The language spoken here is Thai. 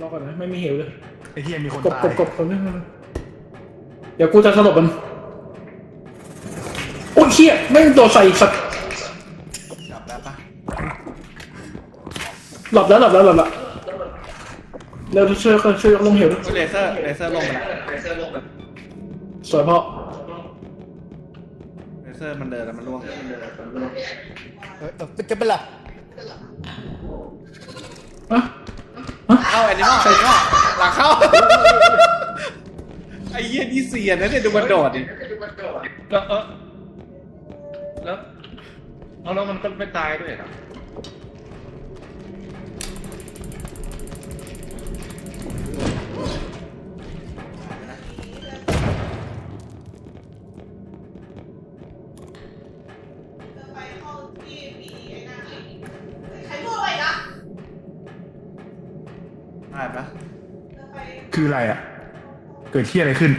รอก่อนนะไม่มีเหวเลยไอ้เฮียมีคนกบตากยบกบคนนึงเดี๋ยวกูจะสลบมันโอ้ยเชี่ยไม่งโดนใส่สัตว์จับได้ปะหลับแล้วหลับแล้วหลับแล้วเร็วช่วยช่วยช่วยยกลงเหวด้วยเลเซอร์เลเซอร์ลงไปแล้วสวยพ่อเลเซอร์มันเดินแล้วมันล่วงเออเออจะเป็นไร อะ เข้าแอนิมอลแอนิมอลหลังเข้า ไอ้เหี้ยนี่เสียนะเนี่ยดูมันโดดดิแล้วเออแล้วเอาแล้วมันก็ไม่ตายด้วยเหรอไปห้องที่มีไอ้นั่นใครพูดอะไรนะ ได้ปะคืออะไรอะ เกิดที่อะไรขึ้น